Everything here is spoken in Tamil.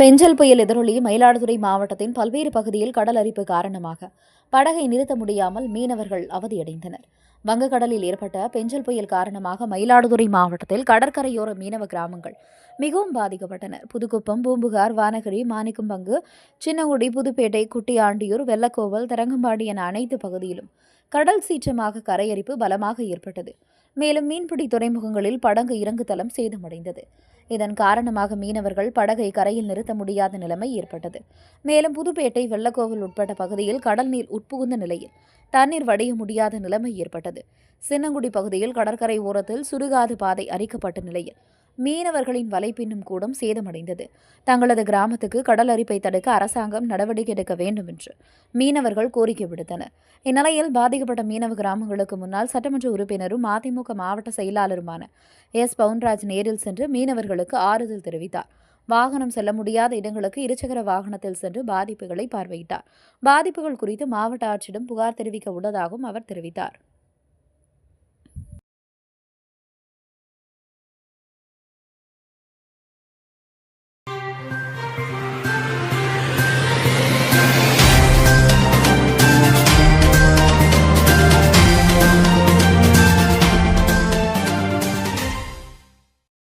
பெஞ்சல் புயல் எதிரொலி மயிலாடுதுறை மாவட்டத்தின் பல்வேறு பகுதியில் கடல் அரிப்பு காரணமாக படகை நிறுத்த முடியாமல் மீனவர்கள் அவதியடைந்தனர். வங்கக்கடலில் ஏற்பட்ட பெஞ்சல் புயல் காரணமாக மயிலாடுதுறை மாவட்டத்தில் கடற்கரையோர மீனவ கிராமங்கள் மிகவும் பாதிக்கப்பட்டனர் புதுக்குப்பம் பூம்புகார் வானகிரி மாணிக்கம்பங்கு சின்னங்குடி புதுப்பேட்டை குட்டியாண்டியூர் வெள்ளக்கோவல் தரங்கம்பாடி என அனைத்து பகுதியிலும் கடல் சீற்றமாக கரையரிப்பு பலமாக ஏற்பட்டது. மேலும் மீன்பிடி துறைமுகங்களில் படங்கு இறங்குதளம் சேதமடைந்தது. இதன் காரணமாக மீனவர்கள் படகை கரையில் நிறுத்த முடியாத நிலைமை ஏற்பட்டது. மேலும் புதுப்பேட்டை வெள்ளக்கோவில் உட்பட்ட பகுதியில் கடல் நீர் உட்புகுந்த நிலையில் தண்ணீர் வடிய முடியாத நிலைமை ஏற்பட்டது. சின்னங்குடி பகுதியில் கடற்கரை ஓரத்தில் சுடுகாது பாதை அரிக்கப்பட்ட நிலையில் மீனவர்களின் வலைப்பின்னும் கூடம் சேதமடைந்தது. தங்களது கிராமத்துக்கு கடல் அரிப்பை தடுக்க அரசாங்கம் நடவடிக்கை எடுக்க வேண்டும் என்று மீனவர்கள் கோரிக்கை விடுத்தனர். இந்நிலையில் பாதிக்கப்பட்ட மீனவ கிராமங்களுக்கு முன்னால் சட்டமன்ற உறுப்பினரும் அதிமுக மாவட்ட செயலாளருமான எஸ். பவுன்ராஜ் நேரில் சென்று மீனவர்களுக்கு ஆறுதல் தெரிவித்தார். வாகனம் செல்ல முடியாத இடங்களுக்கு இருசக்கர வாகனத்தில் சென்று பாதிப்புகளை பார்வையிட்டார். பாதிப்புகள் குறித்து மாவட்ட ஆட்சியிடம் புகார் தெரிவிக்க உள்ளதாகவும் அவர் தெரிவித்தார்.